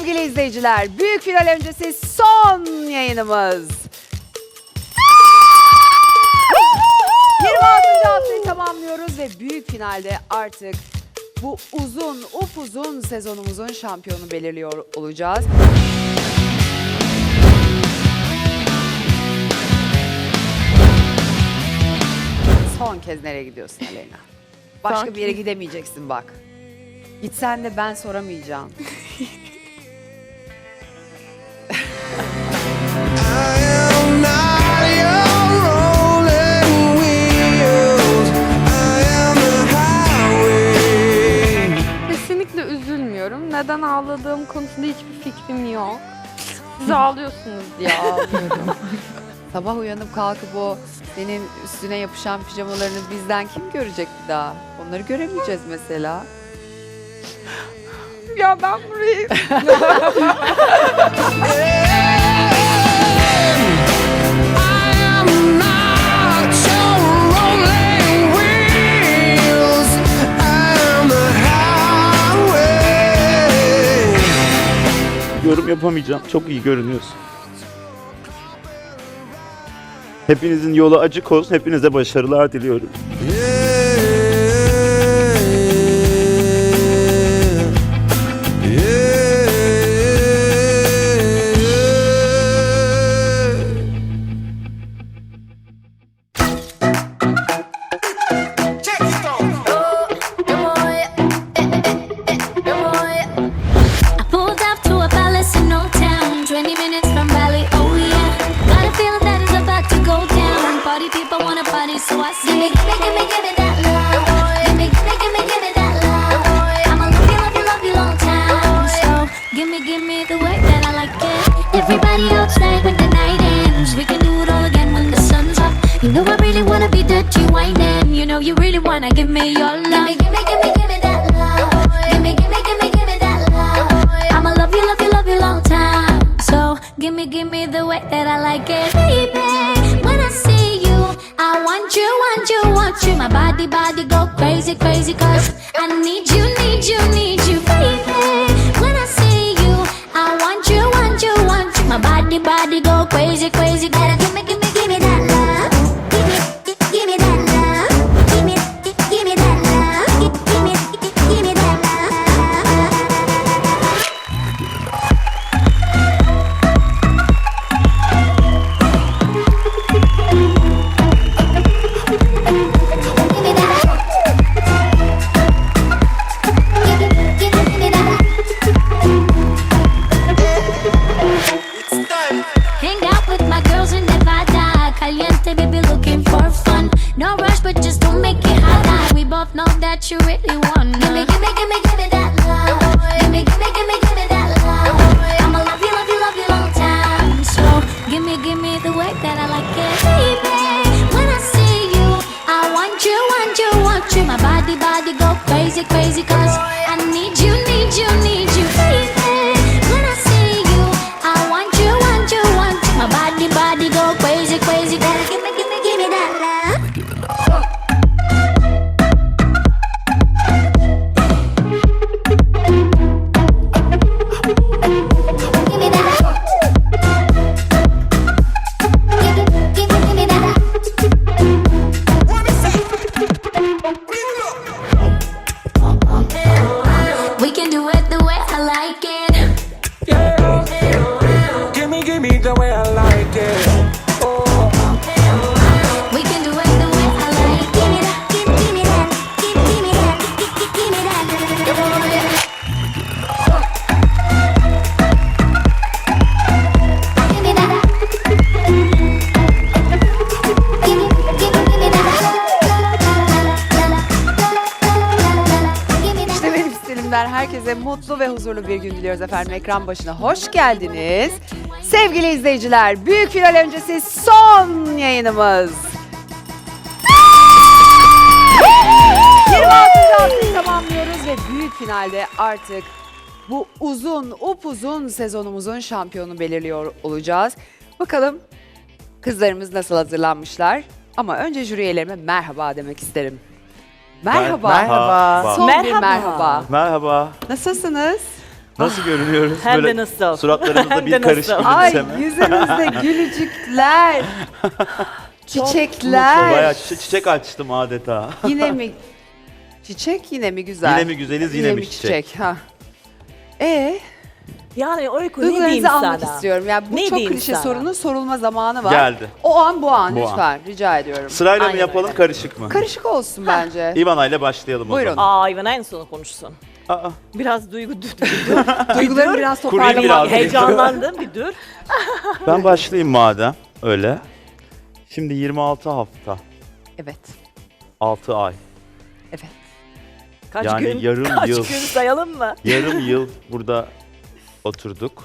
Sevgili izleyiciler, büyük final öncesi son yayınımız. 26. haftayı tamamlıyoruz ve büyük finalde artık bu uzun, upuzun sezonumuzun şampiyonu belirliyor olacağız. Son kez nereye gidiyorsun Aleyna? Başka bir yere gidemeyeceksin bak. Gitsen de ben soramayacağım. Kesinlikle üzülmüyorum. Neden ağladığım konusunda hiçbir fikrim yok. Siz ağlıyorsunuz diye ağlıyorum. Sabah uyanıp kalkıp o senin üstüne yapışan pijamalarını bizden kim görecek bir daha? Onları göremeyeceğiz mesela. ya ben burayı... Yorum yapamayacağım. Çok iyi görünüyorsun. Hepinizin yolu açık olsun. Hepinize başarılar diliyorum. I Party people wanna party, so I say, Gimme, gimme, gimme, gimme that love. Gimme, gimme, gimme, gimme that love. I'ma love you, love you, love you long time. So, gimme, gimme the way that I like it. Everybody outside when the night ends. We can do it all again when the sun's up. You know I really wanna be dirty whining. You know you really wanna give me your love. Gimme, gimme, gimme, gimme that love. Gimme, gimme, gimme, gimme that love. I'ma love you, love you, love you long time. So gimme, gimme the way that I like it, baby. Body, go crazy, crazy, cause looking for fun. No rush, but just don't make it hot. We both know that you really want. Gimme, gimme, gimme, gimme that love. Gimme, gimme, gimme, gimme that love. I'ma love you, love you, love you long time. So gimme, gimme the way that I like it, baby. When I see you, I want you, want you, want you. My body, body herkese mutlu ve huzurlu bir gün diliyoruz efendim. Ekran başına hoş geldiniz. Sevgili izleyiciler, büyük final öncesi son yayınımız. 26. haftayı tamamlıyoruz ve büyük finalde artık bu uzun, upuzun sezonumuzun şampiyonu belirliyor olacağız. Bakalım kızlarımız nasıl hazırlanmışlar? Ama önce jüri üyelerime merhaba demek isterim. Merhaba. Merhaba. Son bir Merhaba. merhaba. Merhaba. Nasılsınız? Nasıl görünüyoruz? Hem de Böyle nasıl? Suratlarımızda Hem bir de karış? Ay gülümseme. yüzünüzde gülücükler, çiçekler. Bayağı çi- çiçek açtım adeta. Yine mi çiçek yine mi güzel? Yine mi güzeliz, yine mi çiçek? Ha. E Yani Oyku ne diyeyim duygularınızı almak sana? istiyorum. Yani bu Ne çok diyeyim klişe sana? sorunun sorulma zamanı var. Geldi. O an bu an Bu an. lütfen rica ediyorum. Sırayla mı Aynen yapalım öyle. karışık mı? Karışık olsun bence. İvana ile başlayalım Buyurun. o zaman. Aa Ivana en son konuşsun. Aa, Biraz duygu dur. Duygularını biraz Kurayım toparlamak biraz. Heyecanlandım bir dur. ben başlayayım madem öyle. Şimdi 26 hafta, Evet. 6 ay. Evet. Kaç Yani gün? yarım Kaç yıl. gün sayalım mı? Yarım yıl burada oturduk.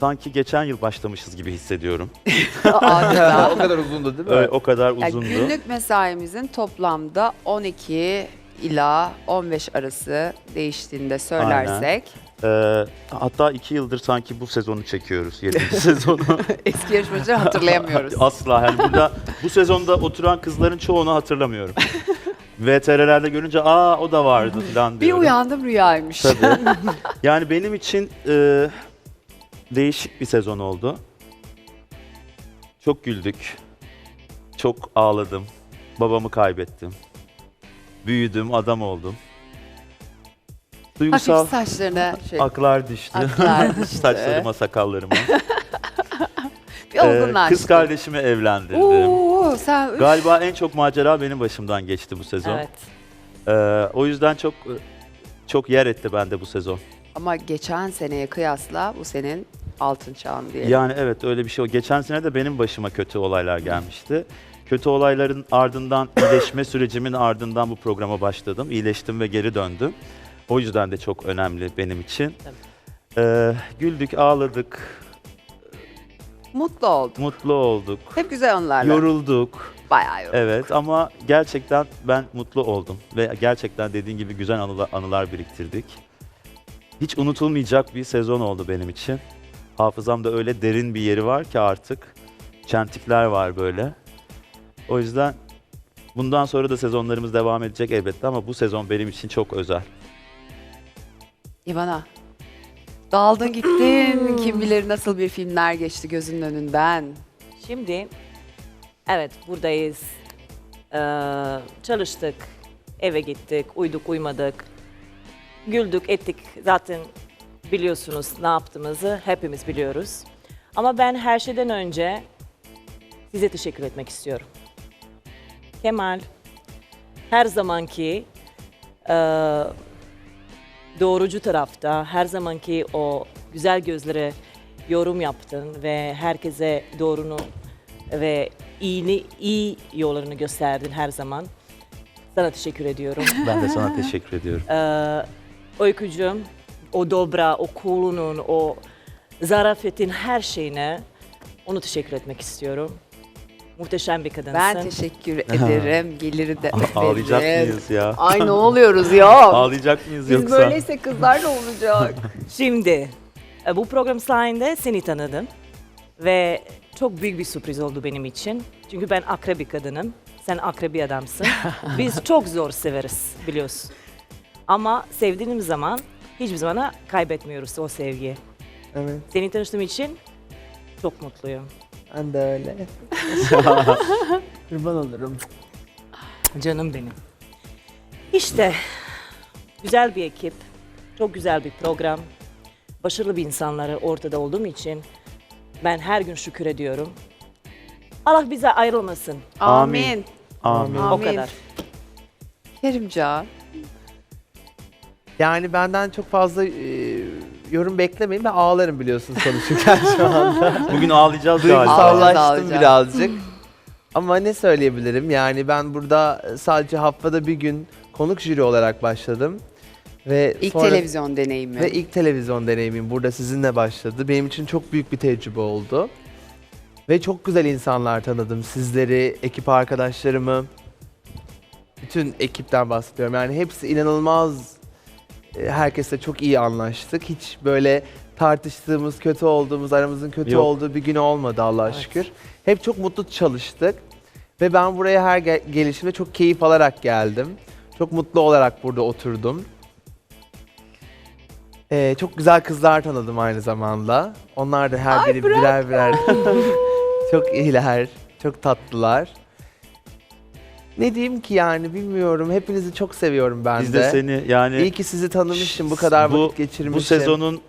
Sanki geçen yıl başlamışız gibi hissediyorum. Adeta. o kadar uzundu değil mi? Öyle, o kadar Yani uzundu. günlük mesaimizin toplamda 12 ila 15 arası değiştiğinde söylersek Ee, hatta iki yıldır sanki bu sezonu çekiyoruz. 7. sezonu. eski yarışmacıları hatırlayamıyoruz. Asla. Yani burada bu sezonda oturan kızların çoğunu hatırlamıyorum. VTR'lerde görünce aa o da vardı falan Bir diyorum. uyandım rüyaymış. Tabii. yani benim için e, değişik bir sezon oldu. Çok güldük. Çok ağladım. Babamı kaybettim. Büyüdüm, adam oldum. Duygusal Hafif saçlarına şey, aklar düştü. aklar düştü. Saçlarıma, sakallarıma. bir Ee, kız kardeşimi evlendirdim. Oo, sen üf. Galiba en çok macera benim başımdan geçti bu sezon. Evet. Ee, o yüzden çok çok yer etti bende bu sezon. Ama geçen seneye kıyasla bu senin altın çağın diye. Yani evet öyle bir şey. o. Geçen sene de benim başıma kötü olaylar gelmişti. Kötü olayların ardından iyileşme sürecimin ardından bu programa başladım. İyileştim ve geri döndüm. O yüzden de çok önemli benim için. Ee, güldük, ağladık, Mutlu oldum. mutlu olduk, Hep güzel anılarla. yorulduk. Bayağı yoruldum. Evet ama gerçekten ben mutlu oldum ve gerçekten dediğin gibi güzel anılar, anılar biriktirdik. Hiç unutulmayacak bir sezon oldu benim için. Hafızamda öyle derin bir yeri var ki artık. Çentikler var böyle. O yüzden bundan sonra da sezonlarımız devam edecek elbette ama bu sezon benim için çok özel. İvana. Daldın gittin. Kim bilir nasıl bir filmler geçti gözünün önünden. Şimdi evet buradayız. Ee, çalıştık. Eve gittik. Uyduk uymadık. Güldük ettik. Zaten biliyorsunuz ne yaptığımızı hepimiz biliyoruz. Ama ben her şeyden önce size teşekkür etmek istiyorum. Kemal her zamanki e, doğrucu tarafta her zamanki o güzel gözlere yorum yaptın ve herkese doğrunu ve iyini, iyi yollarını gösterdin her zaman. Sana teşekkür ediyorum. Ben de sana teşekkür ediyorum. Ee, Öykücüğüm, o dobra, o cool'unun, o zarafetin her şeyine onu teşekkür etmek istiyorum. Muhteşem bir kadınsın. Ben teşekkür ederim. Geliri de. Ağlayacak mıyız ya? Ay ne oluyoruz ya? Ağlayacak mıyız Biz yoksa? böyleyse kızlar ne olacak? Şimdi e, bu program sayesinde seni tanıdım ve çok büyük bir sürpriz oldu benim için. Çünkü ben akrep bir kadınım, sen akrep bir adamsın. Biz çok zor severiz biliyorsun. Ama sevdiğimiz zaman hiçbir zaman kaybetmiyoruz o sevgiyi. Evet. Seni tanıştığım için çok mutluyum. Ben de öyle. Kurban olurum. Canım benim. İşte güzel bir ekip, çok güzel bir program, başarılı bir insanları ortada olduğum için ben her gün şükür ediyorum. Allah bize ayrılmasın. Amin. Amin. O kadar. Kerimcan. Yani benden çok fazla e, yorum beklemeyin. Ben ağlarım biliyorsunuz konuşurken şu anda. Bugün ağlayacağız galiba. Duygusallaştım Ağlayacağız. birazcık. Ama ne söyleyebilirim? Yani ben burada sadece haftada bir gün konuk jüri olarak başladım. Ve İlk sonra- televizyon deneyimi. Ve ilk televizyon deneyimim burada sizinle başladı. Benim için çok büyük bir tecrübe oldu. Ve çok güzel insanlar tanıdım. Sizleri, ekip arkadaşlarımı, bütün ekipten bahsediyorum. Yani hepsi inanılmaz. E, Herkesle çok iyi anlaştık. Hiç böyle tartıştığımız, kötü olduğumuz, aramızın kötü Yok. olduğu bir gün olmadı Allah'a şükür. Hep çok mutlu çalıştık. Ve ben buraya her ge- gelişimde çok keyif alarak geldim. Çok mutlu olarak burada oturdum. Ee, çok güzel kızlar tanıdım aynı zamanda. Onlar da her biri birer birer çok iyiler, çok tatlılar. Ne diyeyim ki yani bilmiyorum. Hepinizi çok seviyorum ben Biz de. de seni yani İyi ki sizi tanımışım, bu kadar bu- vakit geçirmişim. bu sezonun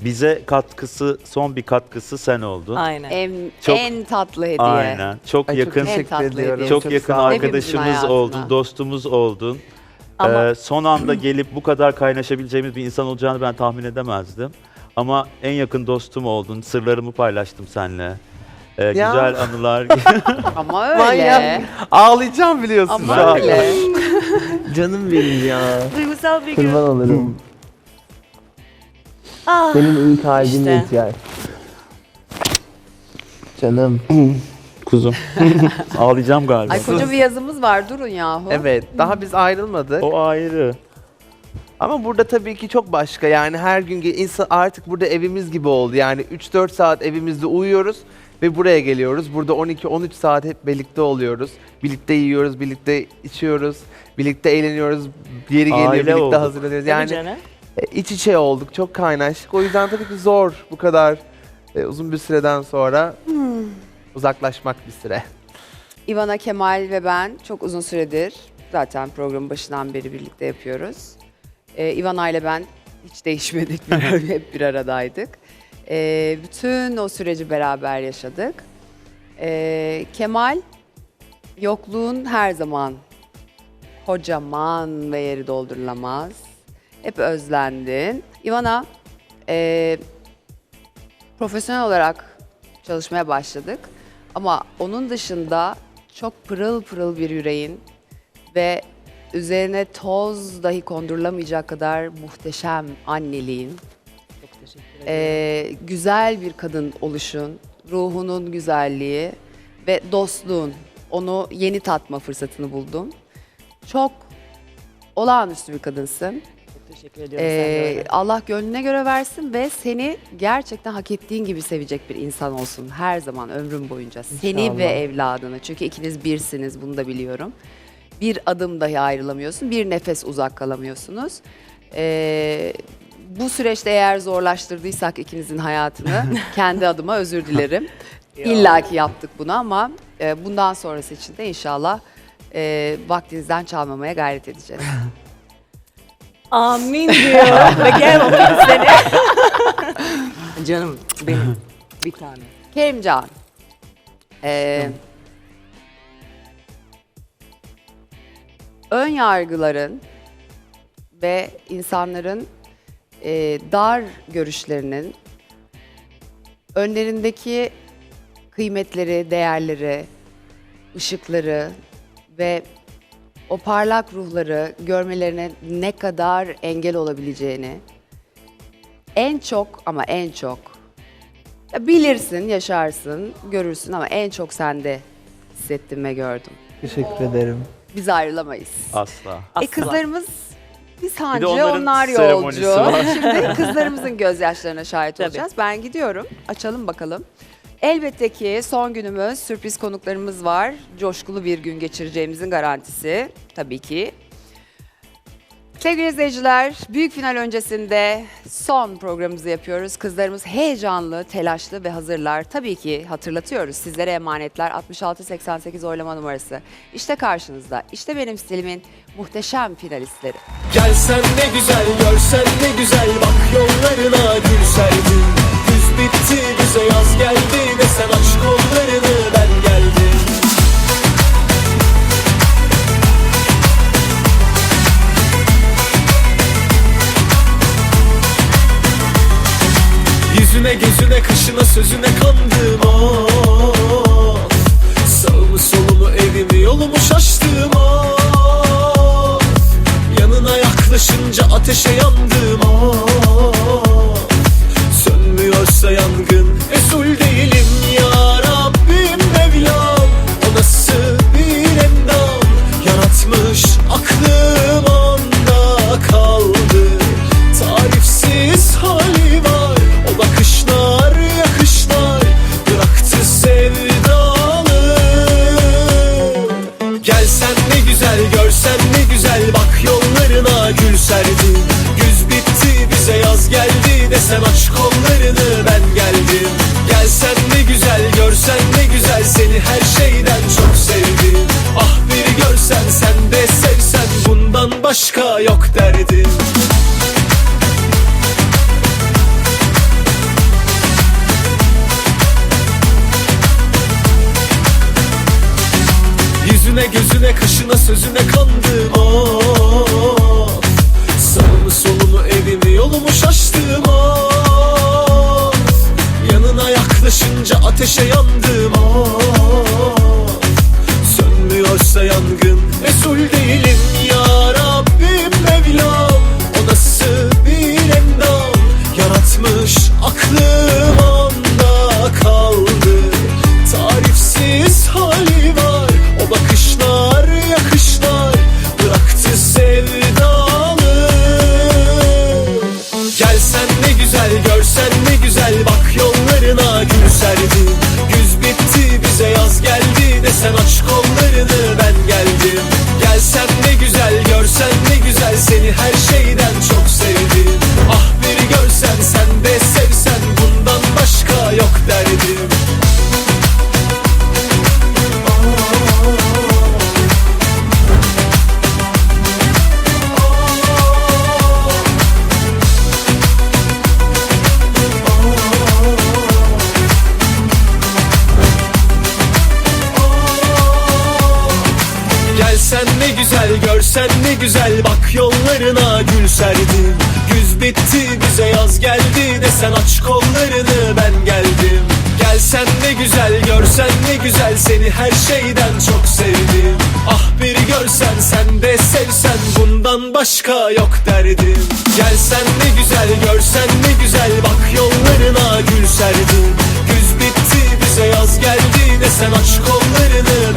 bize katkısı, son bir katkısı sen oldun. Aynen. En, Çok- en tatlı hediye. Aynen. Çok Ay, yakın, çok teşekkür tatlı ediyorum. hediye. çok, Çok yakın sağ olun. Hepimizin arkadaşımız hayatına. oldun, dostumuz oldun. Ama Ee, son anda gelip bu kadar kaynaşabileceğimiz bir insan olacağını ben tahmin edemezdim. Ama en yakın dostum oldun, sırlarımı paylaştım seninle. Ee, Ya. güzel anılar. Ama öyle. Manyak. Ağlayacağım biliyorsun şu Ama an. öyle. Canım benim ya. duygusal bir gün. Kurban olurum. Ah, Senin iyi kalbin İşte. yeter. Canım. Kuzum. Ağlayacağım galiba. Ay koca bir yazımız var durun yahu. Evet, daha biz ayrılmadık. O ayrı. Ama burada tabii ki çok başka. Yani her gün ge- insan artık burada evimiz gibi oldu. Yani 3-4 saat evimizde uyuyoruz ve buraya geliyoruz. Burada 12-13 saat hep birlikte oluyoruz. Birlikte yiyoruz, birlikte içiyoruz, birlikte eğleniyoruz. Yeri geliyor, Aile birlikte olduk. hazırlanıyoruz. Değil mi Yani canım? e, iç içe olduk, çok kaynaştık. O yüzden tabii ki zor bu kadar e, uzun bir süreden sonra uzaklaşmak bir süre. İvana Kemal ve ben çok uzun süredir zaten programın başından beri birlikte yapıyoruz. Ee, İvana ile ben hiç değişmedik, bir ara- hep bir aradaydık. Ee, bütün o süreci beraber yaşadık. Ee, Kemal, yokluğun her zaman kocaman ve yeri doldurulamaz. Hep özlendin. İvana, ee, profesyonel olarak çalışmaya başladık. Ama onun dışında çok pırıl pırıl bir yüreğin ve üzerine toz dahi kondurulamayacak kadar muhteşem anneliğin. Ee, güzel bir kadın oluşun, ruhunun güzelliği ve dostluğun. Onu yeni tatma fırsatını buldum. Çok olağanüstü bir kadınsın. Çok teşekkür ediyorum. sen de Ee. Allah gönlüne göre versin ve seni gerçekten hak ettiğin gibi sevecek bir insan olsun her zaman ömrüm boyunca. Seni İnşallah. ve evladını. Çünkü ikiniz birsiniz bunu da biliyorum. Bir adım dahi ayrılamıyorsun, bir nefes uzak kalamıyorsunuz. Ee, bu süreçte eğer zorlaştırdıysak ikinizin hayatını kendi adıma özür dilerim. İlla ki yaptık bunu ama e, bundan sonrası için de inşallah e, vaktinizden çalmamaya gayret edeceğiz. Amin diyor ve gel öpeyim seni. Canım benim bir tane. Kerimcan. Ee, ön yargıların ve insanların e, dar görüşlerinin önlerindeki kıymetleri, değerleri, ışıkları ve o parlak ruhları görmelerine ne kadar engel olabileceğini en çok ama en çok ya bilirsin, yaşarsın, görürsün ama en çok sende hissettim ve gördüm. Teşekkür ederim. Biz ayrılamayız. Asla. E Asla. kızlarımız biz hancı, onların onlar seremonisi yolcu. var. Şimdi kızlarımızın gözyaşlarına şahit Tabii. olacağız. Ben gidiyorum. Açalım bakalım. Elbette ki son günümüz, sürpriz konuklarımız var. Coşkulu bir gün geçireceğimizin garantisi tabii ki. Sevgili izleyiciler, büyük final öncesinde son programımızı yapıyoruz. Kızlarımız heyecanlı, telaşlı ve hazırlar. Tabii ki hatırlatıyoruz sizlere emanetler 6688 oylama numarası. İşte karşınızda, işte benim stilimin muhteşem finalistleri. Gelsen ne güzel görsen ne güzel Bak yollarına gül serdim bitti bize yaz geldi Desen aç kollarını Yüzüne gözüne kaşına sözüne kandım oh. Sağımı solumu evimi yolumu şaştım oh. Yanına yaklaşınca ateşe yandım oh. Desen aç kollarını Sönmüyorsa yangın mesul değilim ya görsen sen de sevsen Bundan başka yok derdim. Gelsen ne güzel görsen ne güzel Bak yollarına gül serdim. Güz bitti bize yaz geldi Desen aç kollarını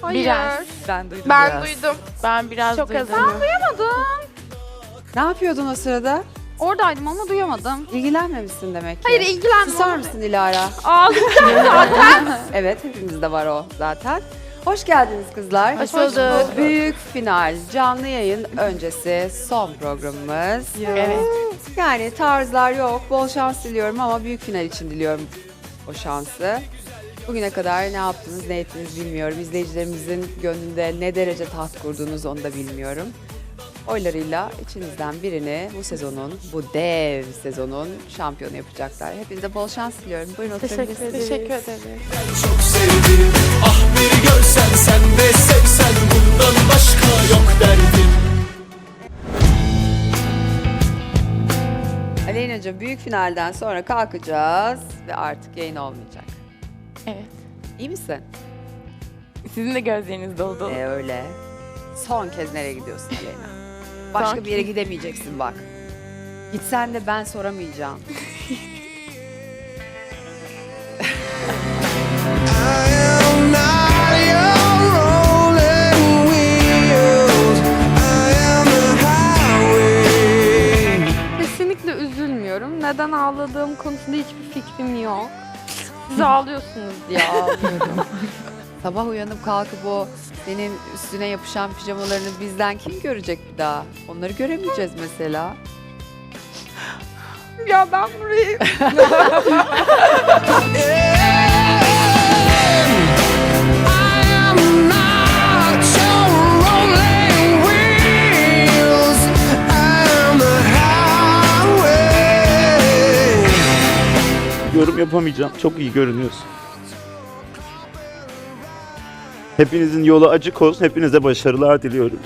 Hayır. Ben duydum Ben biraz. duydum. Ben biraz Çok duydum. az duyamadım. Ne yapıyordun o sırada? Oradaydım ama duyamadım. İlgilenmemişsin demek ki. Hayır ilgilendim. Susar mısın Dilara? Ağlayacağım zaten. Evet hepimizde var o zaten. Hoş geldiniz kızlar. Hoş bulduk. Bu büyük final canlı yayın öncesi son programımız. Evet. Yani tarzlar yok. Bol şans diliyorum ama büyük final için diliyorum o şansı. Bugüne kadar ne yaptınız, ne ettiniz bilmiyorum. İzleyicilerimizin gönlünde ne derece taht kurduğunuz onu da bilmiyorum. Oylarıyla içinizden birini bu sezonun, bu dev sezonun şampiyonu yapacaklar. Hepinize bol şans diliyorum. Buyurun oturun. Teşekkür ederim. Teşekkür ederim. çok sevdim Ah bir görsen sen de sevsen Bundan başka yok derdim Aleyna'cığım büyük finalden sonra kalkacağız ve artık yayın olmayacak. Evet. İyi misin? Sizin de gözleriniz doldu. Ee, öyle. Son kez nereye gidiyorsun Aleyna? Başka Son bir yere gidemeyeceksin bak. Gitsen de ben soramayacağım. Kesinlikle üzülmüyorum. Neden ağladığım konusunda hiçbir fikrim yok. Siz ağlıyorsunuz diye ağlıyorum. Sabah uyanıp kalkıp o senin üstüne yapışan pijamalarını bizden kim görecek bir daha? Onları göremeyeceğiz mesela. ya ben burayı... yapamayacağım. Çok iyi görünüyorsun. Hepinizin yolu açık olsun. Hepinize başarılar diliyorum.